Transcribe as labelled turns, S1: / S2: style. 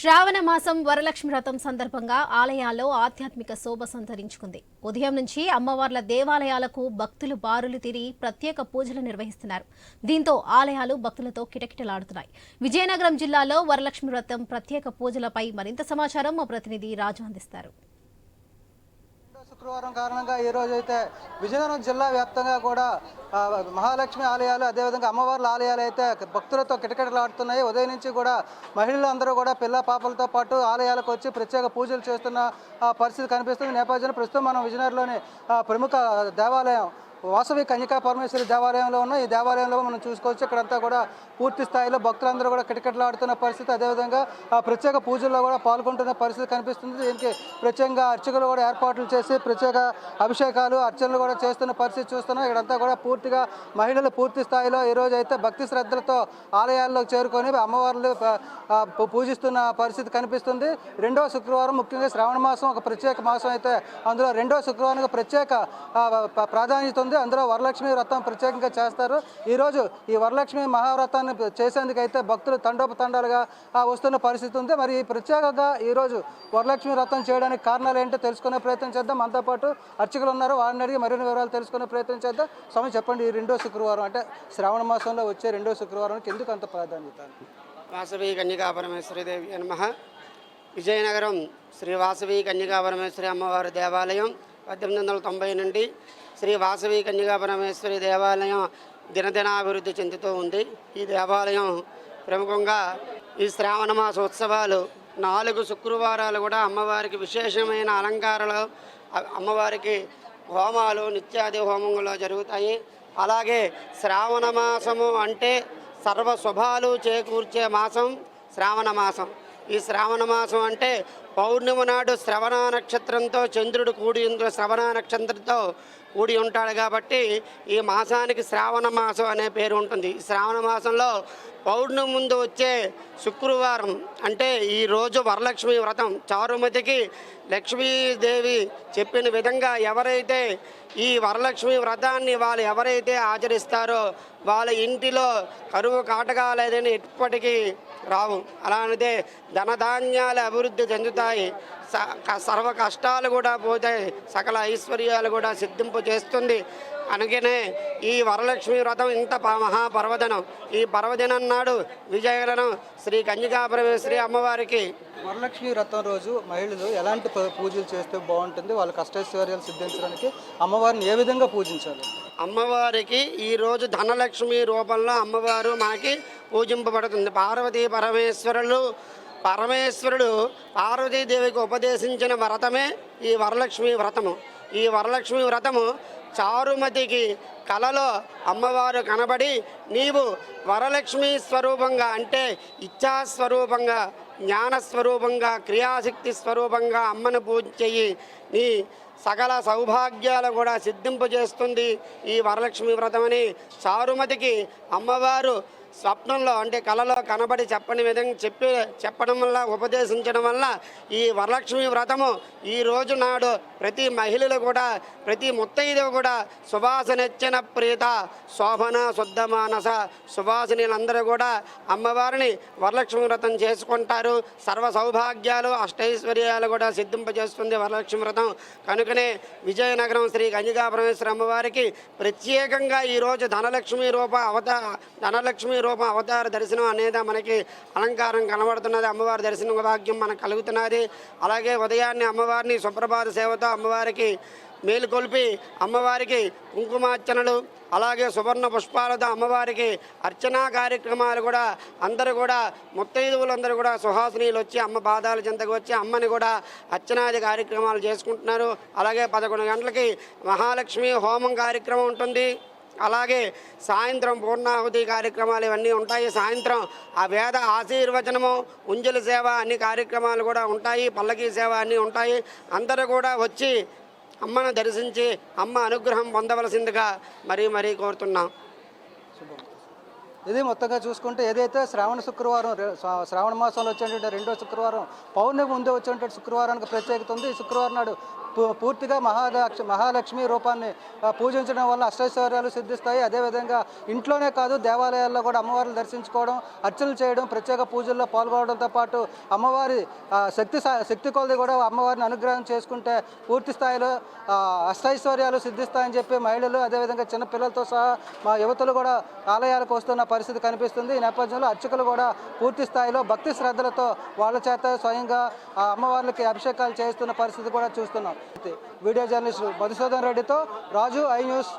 S1: శ్రావణ మాసం వరలక్ష్మి వ్రతం సందర్భంగా ఆలయాల్లో ఆధ్యాత్మిక శోభ సంతరించుకుంది. ఉదయం నుంచి అమ్మవార్ల దేవాలయాలకు భక్తులు బారులు తిరిగి ప్రత్యేక పూజలు నిర్వహిస్తున్నారు. దీంతో ఆలయాలు భక్తులతో కిటకిటలాడుతున్నాయి. విజయనగరం జిల్లాలో వరలక్ష్మి వ్రతం ప్రత్యేక పూజలపై మరింత సమాచారం మా ప్రతినిధి రాజు అందిస్తారు.
S2: శుక్రవారం కారణంగా ఈ రోజు అయితే విజయనగరం జిల్లా వ్యాప్తంగా కూడా మహాలక్ష్మి ఆలయాలు అదేవిధంగా అమ్మవార్ల ఆలయాలు అయితే భక్తులతో కిటకిటలాడుతున్నాయి. ఉదయం నుంచి కూడా మహిళలు అందరూ కూడా పిల్ల పాపలతో పాటు ఆలయాలకు వచ్చి ప్రత్యేక పూజలు చేస్తున్న పరిస్థితి కనిపిస్తుంది. నేపథ్యంలో ప్రస్తుతం మనం విజయనగరంలోని ప్రముఖ దేవాలయం వాసవి కన్యకా పరమేశ్వరి దేవాలయంలో ఉన్న ఈ దేవాలయంలో మనం చూసుకోవచ్చు ఇక్కడంతా కూడా పూర్తి స్థాయిలో భక్తులందరూ కూడా కిటకిటలాడుతున్న పరిస్థితి. అదేవిధంగా ఆ ప్రత్యేక పూజల్లో కూడా పాల్గొంటున్న పరిస్థితి కనిపిస్తుంది. దీనికి ప్రత్యేకంగా అర్చకులు కూడా ఏర్పాట్లు చేసి ప్రత్యేక అభిషేకాలు అర్చనలు కూడా చేస్తున్న పరిస్థితి చూస్తున్నాం. ఇక్కడంతా కూడా పూర్తిగా మహిళలు పూర్తి స్థాయిలో ఈ రోజు అయితే భక్తి శ్రద్ధలతో ఆలయాల్లో చేరుకొని అమ్మవార్లు పూజిస్తున్న పరిస్థితి కనిపిస్తుంది. రెండో శుక్రవారం ముఖ్యంగా శ్రావణ మాసం ఒక ప్రత్యేక మాసం అయితే అందులో రెండో శుక్రవారానికి ప్రత్యేక ప్రాధాన్యత ఉంది. అందులో వరలక్ష్మి వ్రతం ప్రత్యేకంగా చేస్తారు. ఈరోజు ఈ వరలక్ష్మి మహావ్రతాన్ని చేసేందుకు అయితే భక్తులు తండోపతండాలుగా ఆ, వస్తున్న పరిస్థితి ఉంది. మరి ఈ ప్రత్యేకంగా ఈరోజు వరలక్ష్మి వ్రతం చేయడానికి కారణాలు ఏంటో తెలుసుకునే ప్రయత్నం చేద్దాం. మనతో పాటు అర్చకులు ఉన్నారు. వారిని అడిగి మరిన్ని వివరాలు తెలుసుకునే ప్రయత్నం చేద్దాం. స్వామి చెప్పండి ఈ రెండో శుక్రవారం అంటే శ్రావణ మాసంలో వచ్చే రెండో శుక్రవారానికి ఎందుకు అంత ప్రాధాన్యత?
S3: వాసవి కన్యకా పరమేశ్వరిదేవి నమ. విజయనగరం శ్రీ వాసవి కన్యకా పరమేశ్వరి అమ్మవారి దేవాలయం పద్దెనిమిది వందల తొంభై నుండి శ్రీ వాసవి కన్యగా పరమేశ్వరి దేవాలయం దినదినాభివృద్ధి చెందుతూ ఉంది. ఈ దేవాలయం ప్రముఖంగా ఈ శ్రావణ మాస ఉత్సవాలు నాలుగు శుక్రవారాలు కూడా అమ్మవారికి విశేషమైన అలంకారాలు అమ్మవారికి హోమాలు నిత్యాది హోమములు జరుగుతాయి. అలాగే శ్రావణ మాసము అంటే సర్వ శుభాలు చేకూర్చే మాసం శ్రావణ మాసం. ఈ శ్రావణ మాసం అంటే పౌర్ణమి నాడు శ్రవణ నక్షత్రంతో చంద్రుడు కూడి శ్రవణ నక్షత్రంతో కూడి ఉంటాడు కాబట్టి ఈ మాసానికి శ్రావణ మాసం అనే పేరు ఉంటుంది. ఈ శ్రావణ మాసంలో పౌర్ణమి ముందు వచ్చే శుక్రవారం అంటే ఈ రోజు వరలక్ష్మి వ్రతం. చారుమతికి లక్ష్మీదేవి చెప్పిన విధంగా ఎవరైతే ఈ వరలక్ష్మి వ్రతాన్ని వాళ్ళు ఎవరైతే ఆచరిస్తారో వాళ్ళ ఇంటిలో కరువు కాటకాలేదని ఎప్పటికీ రావు. అలానే ధనధాన్యాలు అభివృద్ధి చెందుతాయి. స- సర్వ కష్టాలు కూడా పోతాయి. సకల ఐశ్వర్యాలు కూడా సిద్ధింపు చేస్తుంది. అనగానే ఈ వరలక్ష్మి వ్రతం ఇంత ప- మహాపర్వదినం. ఈ పర్వదినం నాడు విజయగలను శ్రీ కన్యకా పరమేశ్వరి అమ్మవారికి.
S2: వరలక్ష్మి వ్రతం రోజు మహిళలు ఎలాంటి పూజలు చేస్తే బాగుంటుంది? వాళ్ళ కష్టైశ్వర్యాలు సిద్ధించడానికి అమ్మవారిని ఏ విధంగా పూజించాలి?
S3: అమ్మవారికి ఈరోజు ధనలక్ష్మి రూపంలో అమ్మవారు మనకి పూజింపబడుతుంది. పార్వతీ పరమేశ్వరులు పరమేశ్వరుడు పార్వతీదేవికి ఉపదేశించిన వ్రతమే ఈ వరలక్ష్మి వ్రతము. ఈ వరలక్ష్మి వ్రతము చారుమతికి కలలో అమ్మవారు కనబడి నీవు వరలక్ష్మి స్వరూపంగా అంటే ఇచ్చాస్వరూపంగా జ్ఞానస్వరూపంగా క్రియాశక్తి స్వరూపంగా అమ్మను పూజ చెయ్యి. నీ సకల సౌభాగ్యాలు కూడా సిద్ధింపజేస్తుంది ఈ వరలక్ష్మి వ్రతమని చారుమతికి అమ్మవారు స్వప్నంలో అంటే కళలో కనబడి చెప్పని విధంగా చెప్పి చెప్పడం వల్ల ఉపదేశించడం వల్ల ఈ వరలక్ష్మి వ్రతము ఈ రోజు నాడు ప్రతి మహిళలు కూడా ప్రతి ముత్తైదు కూడా సువాసనెచ్చిన ప్రీత శోభన శుద్ధ మానస సువాసినులందరూ కూడా అమ్మవారిని వరలక్ష్మి వ్రతం చేసుకుంటారు. సర్వ సౌభాగ్యాలు అష్టైశ్వర్యాలు కూడా సిద్ధింపజేస్తుంది వరలక్ష్మి వ్రతం కనుకనే విజయనగరం శ్రీ కన్యకా పరమేశ్వర అమ్మవారికి ప్రత్యేకంగా ఈరోజు ధనలక్ష్మి రూప అవతార ధనలక్ష్మి రూప అవతార దర్శనం అనేది మనకి అలంకారం కనబడుతున్నది. అమ్మవారి దర్శన భాగ్యం మనకు కలుగుతున్నది. అలాగే ఉదయాన్నే అమ్మవారిని సుప్రభాత సేవతో అమ్మవారికి మేలుకొల్పి అమ్మవారికి కుంకుమార్చనలు అలాగే సువర్ణ పుష్పాలతో అమ్మవారికి అర్చనా కార్యక్రమాలు కూడా అందరూ కూడా ముత్తైదువులందరూ కూడా సుహాసినీలు వచ్చి అమ్మ పాదాల చెంతకు వచ్చి అమ్మని కూడా అర్చనాది కార్యక్రమాలు చేసుకుంటున్నారు. అలాగే పదకొండు గంటలకి మహాలక్ష్మి హోమం కార్యక్రమం ఉంటుంది. అలాగే సాయంత్రం పూర్ణాహుతి కార్యక్రమాలు ఇవన్నీ ఉంటాయి. సాయంత్రం ఆ వేద ఆశీర్వచనము ఉంజల సేవ అన్ని కార్యక్రమాలు కూడా ఉంటాయి. పల్లకీ సేవ అన్నీ ఉంటాయి. అందరూ కూడా వచ్చి అమ్మను దర్శించి అమ్మ అనుగ్రహం పొందవలసిందిగా మరీ మరీ కోరుతున్నాం.
S2: ఇది మొత్తంగా చూసుకుంటే ఏదైతే శ్రావణ శుక్రవారం శ్రావణ మాసంలో వచ్చేటువంటి రెండో శుక్రవారం పౌర్ణమి ముందే వచ్చేటువంటి శుక్రవారానికి ప్రత్యేకత ఉంది. ఈ శుక్రవారం నాడు పూర్తిగా మహాలక్ష మహాలక్ష్మి రూపాన్ని పూజించడం వల్ల అష్టైశ్వర్యాలు సిద్ధిస్తాయి. అదేవిధంగా ఇంట్లోనే కాదు దేవాలయాల్లో కూడా అమ్మవారిని దర్శించుకోవడం అర్చనలు చేయడం ప్రత్యేక పూజల్లో పాల్గొనడంతో పాటు అమ్మవారి శక్తి శక్తి కొలది కూడా అమ్మవారిని అనుగ్రహం చేసుకుంటే పూర్తి స్థాయిలో అష్టైశ్వర్యాలు సిద్ధిస్తాయని చెప్పి మహిళలు అదేవిధంగా చిన్న పిల్లలతో సహా మా యువతులు కూడా ఆలయాలకు వస్తున్న పరిస్థితి కనిపిస్తుంది. ఈ నేపథ్యంలో అర్చకులు కూడా పూర్తి స్థాయిలో భక్తి శ్రద్ధలతో వాళ్ళ చేత స్వయంగా అమ్మవారికి అమ్మవార్లకి అభిషేకాలు చేస్తున్న పరిస్థితి కూడా చూస్తున్నాం. వీడియో జర్నలిస్ట్ మధుసూదన్ రెడ్డితో రాజు ఐ న్యూస్